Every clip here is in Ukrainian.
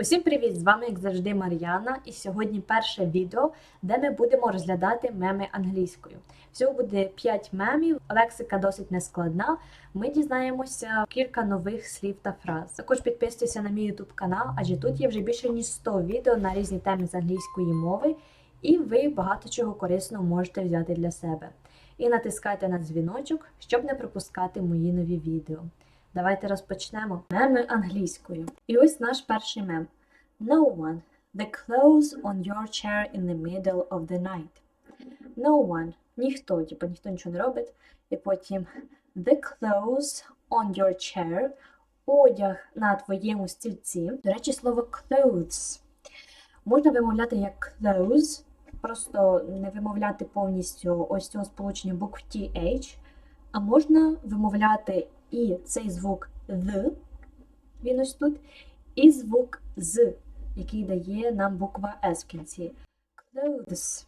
Усім привіт! З вами, як завжди, Мар'яна, і сьогодні перше відео, де ми будемо розглядати меми англійською. Всього буде 5 мемів, лексика досить нескладна. Ми дізнаємося кілька нових слів та фраз. Також підписуйтеся на мій YouTube канал, адже тут є вже більше ніж 100 відео на різні теми з англійської мови, і ви багато чого корисного можете взяти для себе. І натискайте на дзвіночок, щоб не пропускати мої нові відео. Давайте розпочнемо. Меми англійською. І ось наш перший мем. No one. The clothes on your chair in the middle of the night. No one. Ніхто, типу ніхто нічого не робить. І потім The clothes on your chair. Одяг на твоєму стільці. До речі, слово clothes можна вимовляти як clothes, просто не вимовляти повністю ось цього сполучення букв TH, а можна вимовляти і цей звук the, він ось тут, і звук з, який дає нам буква S в кінці. Clothes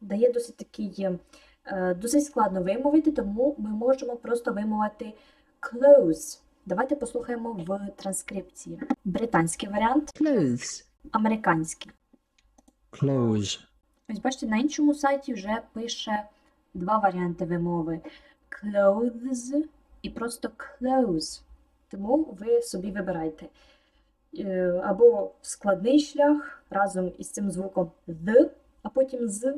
дає досить такий, е, досить складно вимовити, тому ми можемо просто вимовити clothes. Давайте послухаємо в транскрипції. Британський варіант, Clothes. американський. clothes, Ось бачите, на іншому сайті вже пише два варіанти вимови: clothes і просто clothes. Тому ви собі вибирайте. Е, Або складний шлях разом із цим звуком the, а потім з,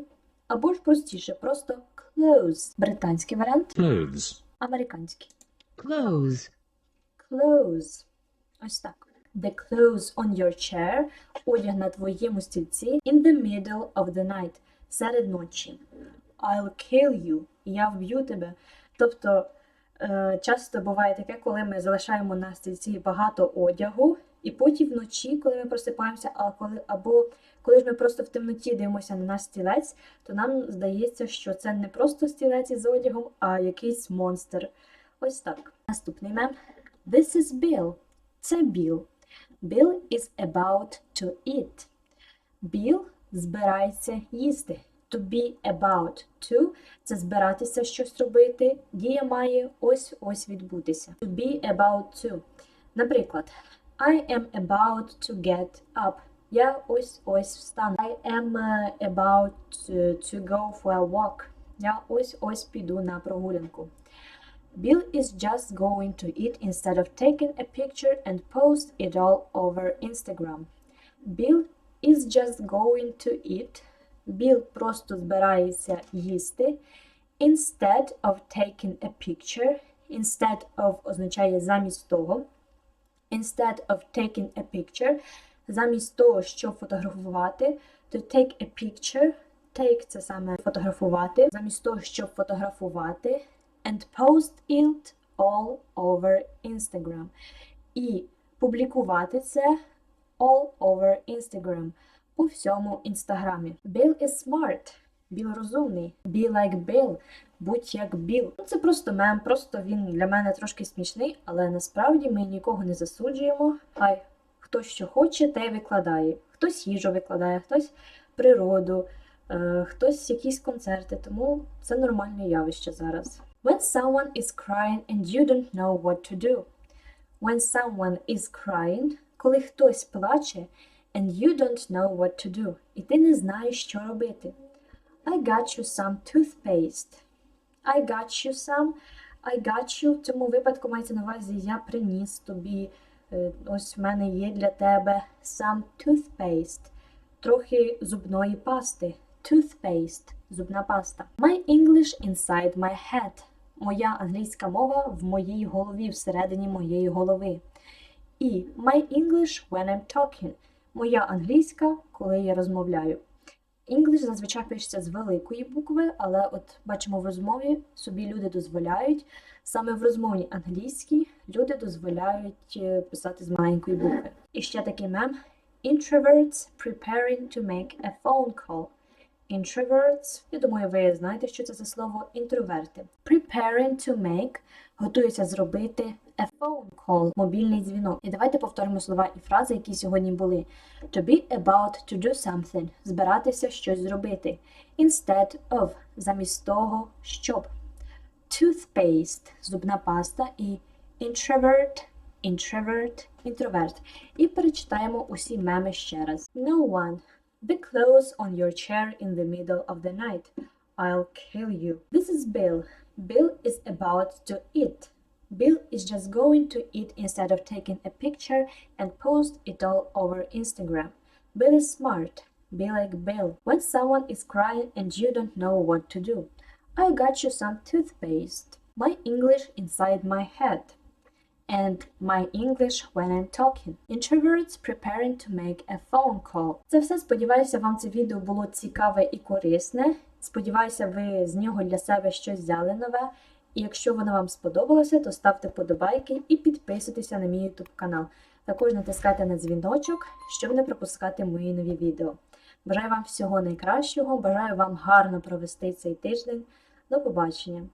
або ж простіше, просто clothes. Британський варіант, clothes, американський. Clothes. Clothes. Ось так. The clothes on your chair. Одяг на твоєму стільці. In the middle of the night. Серед ночі. I'll kill you. Я вб'ю тебе. Тобто часто буває таке, коли ми залишаємо на стільці багато одягу, і потім вночі, коли ми просипаємося, а коли, або коли ж ми просто в темноті дивимося на наш стілець, то нам здається, що це не просто стілець із одягом, а якийсь монстр. Ось так. Наступний мем. This is Bill. Це Біл. Bill is about to eat. Біл збирається їсти. To be about to – це збиратися щось робити. Дія має ось-ось відбутися. To be about to. Наприклад, I am about to get up. Я ось-ось встану. I am uh, about to, to go for a walk. Я ось-ось піду на прогулянку. Bill is just going to eat instead of taking a picture and post it all over Instagram. Bill is just going to eat. Bill просто збирається їсти. Instead of taking a picture. Instead of означає замість того. Instead of taking a picture. Замість того, щоб фотографувати. To take a picture. Take це саме фотографувати. Замість того, щоб фотографувати and post it all over Instagram. І публікувати це all over Instagram. По всьому інстаграмі. Bill is smart. Біл розумний. Be like Bill. Будь як Біл. Ну, це просто мем, просто він для мене трошки смішний, але насправді ми нікого не засуджуємо. Хай хто що хоче, те викладає. Хтось їжу викладає, хтось природу, е, хтось якісь концерти, тому це нормальне явище зараз. When someone is crying and you don't know what to do. When someone is crying, коли хтось плаче and you don't know what to do, і ти не знаєш, що робити. I got you some toothpaste. I got you some. I got you. В цьому випадку мається на увазі я приніс тобі. е, Ось в мене є для тебе some toothpaste. Трохи зубної пасти. Toothpaste. Зубна паста. My English inside my head. Моя англійська мова в моїй голові, всередині моєї голови. І my English when I'm talking. Моя англійська, коли я розмовляю. English зазвичай пишеться з великої букви, але от бачимо в розмові собі люди дозволяють. Саме в розмовній англійській люди дозволяють е, писати з маленької букви. І ще такий мем. Introverts preparing to make a phone call. Introverts, я думаю, ви знаєте, що це за слово інтроверти. Preparing to make готуються зробити a phone call, мобільний дзвінок. І давайте повторимо слова і фрази, які сьогодні були. To be about to do something збиратися щось зробити. Instead of замість того, щоб. Toothpaste зубна паста і introvert introvert, інтроверт. І перечитаємо усі меми ще раз. No one. The clothes on your chair in the middle of the night. I'll kill you. This is Bill. Bill is about to eat. Bill is just going to eat instead of taking a picture and post it all over Instagram. Bill is smart. Be like Bill. When someone is crying and you don't know what to do, I got you some toothpaste. My English inside my head. And my English when I'm talking. Introverts preparing to make a phone call. Це все. Сподіваюся, вам це відео було цікаве і корисне. Сподіваюся, ви з нього для себе щось взяли нове. І якщо воно вам сподобалося, то ставте подобайки і підписуйтеся на мій YouTube канал. Також натискайте на дзвіночок, щоб не пропускати мої нові відео. Бажаю вам всього найкращого, бажаю вам гарно провести цей тиждень. До побачення!